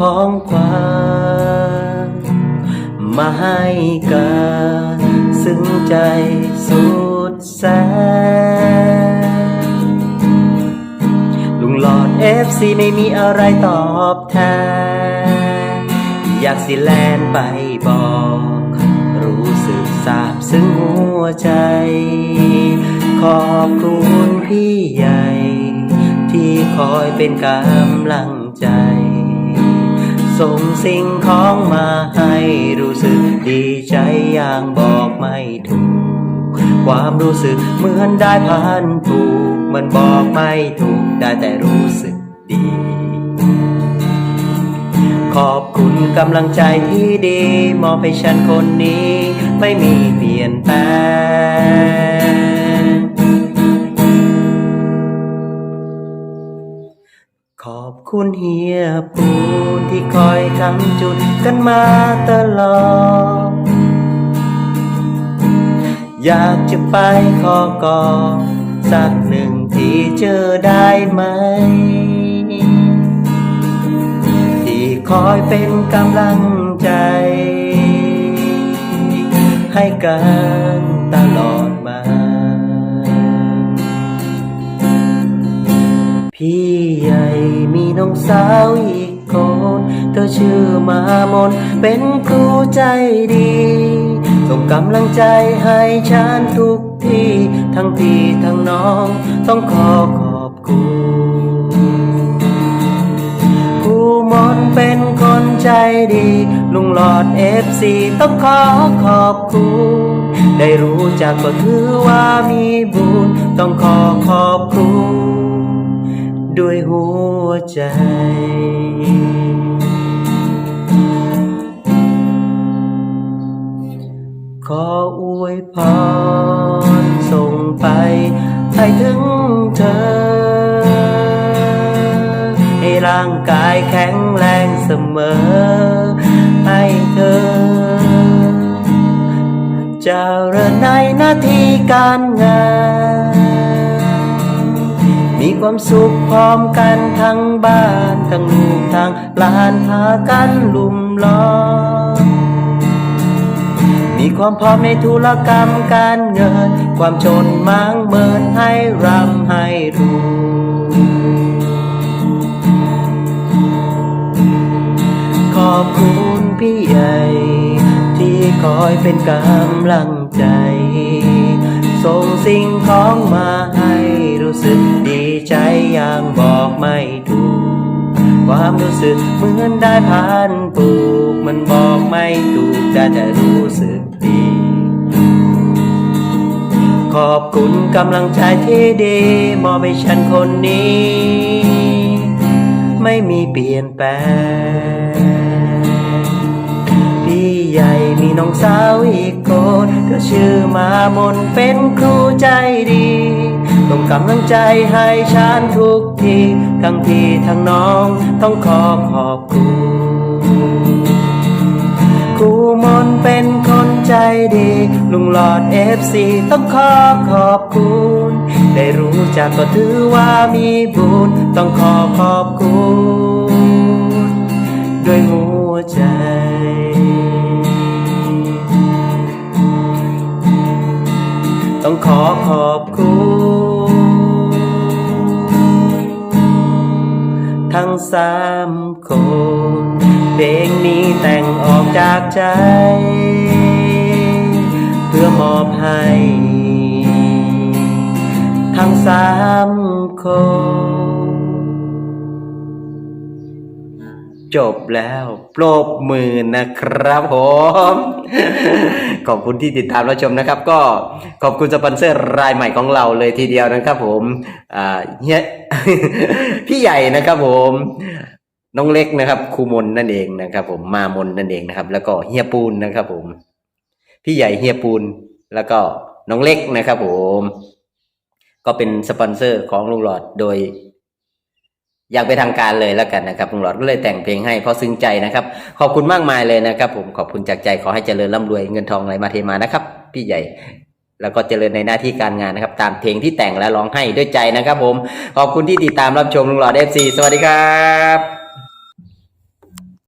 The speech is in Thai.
ของขวัญมาให้กันซึ้งใจสุดแสนลุงหลอดเอฟซีไม่มีอะไรตอบแทน อยากสิแลนไปบอก รู้สึกซาบซึ้งหัวใจ ขอบคุณพี่ใหญ่ ที่คอยเป็นกำลังใจ ส่งสิ่งของมาให้รู้สึกดีใจอย่างบอกไม่ถูก ความรู้สึกเหมือนได้ผ่านถูกมันบอกไม่ถูกได้แต่รู้สึกดี ขอบคุณกำลังใจที่ดีมอบให้ฉันคนนี้ ไม่มีเปลี่ยนแปลง ขอบคุณเฮียปูนที่คอยทำจุดกันมาตลอด อยากจะไปขอกอสักหนึ่งที่เจอได้ไหม ที่คอยเป็นกำลังใจ ให้กัน ใหญ่ มีน้องสาวอีกคน เธอชื่อมามน เป็นครูใจดี ส่งกำลังใจให้ฉันทุกที่ ทั้งพี่ทั้งน้อง ต้องขอขอบคุณครูมนเป็นคนใจดี ลุงหลอดเอฟซีต้องขอขอบคุณได้รู้จักก็ถือว่ามีบุญ ต้องขอขอบคุณ ด้วยหัวใจ ขออวยพรส่งไปให้ถึงเธอ ให้ร่างกายแข็งแรงเสมอ ให้เธอเจะเริญในหน้าที่การงาน มีความสุขพร้อมกันทั้งบ้านทั้งลูกทั้งหลานพากันลุมล้อมมีความพร้อมในธุรกรรมการเงิน ความจนมางเมินให้ร่ำให้รวยขอบคุณพี่ใหญ่ที่คอยเป็นกำลังใจ ส่งสิ่งของมา ความรู้สึกเหมือนได้ผ่านปลูก มันบอกไม่ถูกได้แต่รู้สึกดี ขอบคุณกำลังใจที่ดีมอบให้ฉันคนนี้ ไม่มีเปลี่ยนแปลง พี่ใหญ่มีน้องสาวอีกคนเธอชื่อมามนเป็นครูใจดี กำลังใจให้ฉันทุกที ทั้งพี่ทั้งน้องต้องขอขอบคุณครูมนเป็นคนใจดี ลุงหลอดเอฟซีต้องขอขอบคุณ ได้รู้จักก็ถือว่ามีบุญ ต้องขอขอบคุณ ด้วยหัวใจต้องขอขอบคุณ ทั้งสามคนเพลงนี้แต่งออกจากใจ เพื่อมอบให้ ทั้งสามคน จบแล้วปรบมือนะครับผม ขอบคุณที่ติดตามรับชมนะครับ ก็ขอบคุณสปอนเซอร์รายใหม่ของเราเลยทีเดียวนะครับ ผมเฮียพี่ใหญ่นะครับ ผมน้องเล็กนะครับครูมนนั่นเองนะครับ ผมมามนนั่นเองนะครับ แล้วก็เฮียปูนนะครับ ผม พี่ใหญ่เฮียปูนแล้วก็น้องเล็กนะครับ ผม ก็เป็นสปอนเซอร์ของลุงหลอดโดย อยากไปนทางการเลยแล้วกันนะครับลุงหลอดก็เลยแต่งเพลงให้เพราะซึ้งใจนะครับ ขอบคุณมากมายเลยนะครับ ผมขอบคุณจากใจขอให้เจริญร่ำรวยเงินทองไหลมาเทมานะครับ พี่ใหญ่ แล้วก็เจริญในหน้าที่การงานนะครับ ตามเพลงที่แต่งและร้องให้ด้วยใจนะครับ ผมขอบคุณที่ติดตามรับชมลุงหลอดเอฟซีสวัสดีครับ